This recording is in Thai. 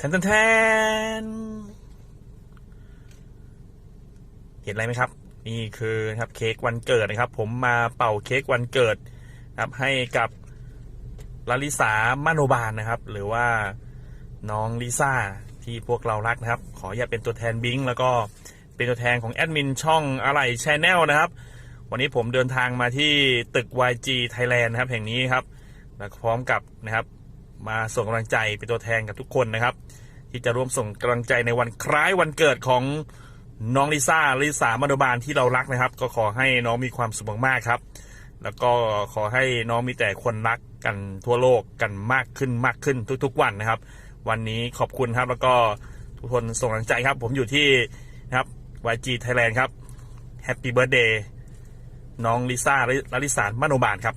แทนแทนแทนเห็นอะไรไหมครับ นี่คือครับเค้กวันเกิดนะครับ ผมมาเป่าเค้กวันเกิดครับให้กับลลิสามาโนบานนะครับ หรือว่าน้องลิซ่าที่พวกเรารักนะครับ ขออย่าเป็นตัวแทนบิงแล้วก็เป็นตัวแทนของแอดมินช่องอะไรชแนลนะครับ วันนี้ผมเดินทางมาที่ตึก YG Thailand นะครับ แห่งนี้ครับ และพร้อมกับนะครับ มาส่งกำลังใจเป็นตัวแทนกับทุกคนนะครับ ที่จะร่วมส่งกำลังใจในวันคล้ายวันเกิดของน้องลิซ่าลิซามโนบาลที่เรารักนะครับ ก็ขอให้น้องมีความสุขมากๆครับ แล้วก็ขอให้น้องมีแต่คนรักกันทั่วโลกกันมากขึ้นมากขึ้นทุก ๆ วันนะครับ วันนี้ขอบคุณครับแล้วก็ทุกคนส่งกำลังใจครับ ผมอยู่ที่นะครับ YG Thailand ครับ Happy Birthday น้องลิซ่าละลิสานมโนบาลครับ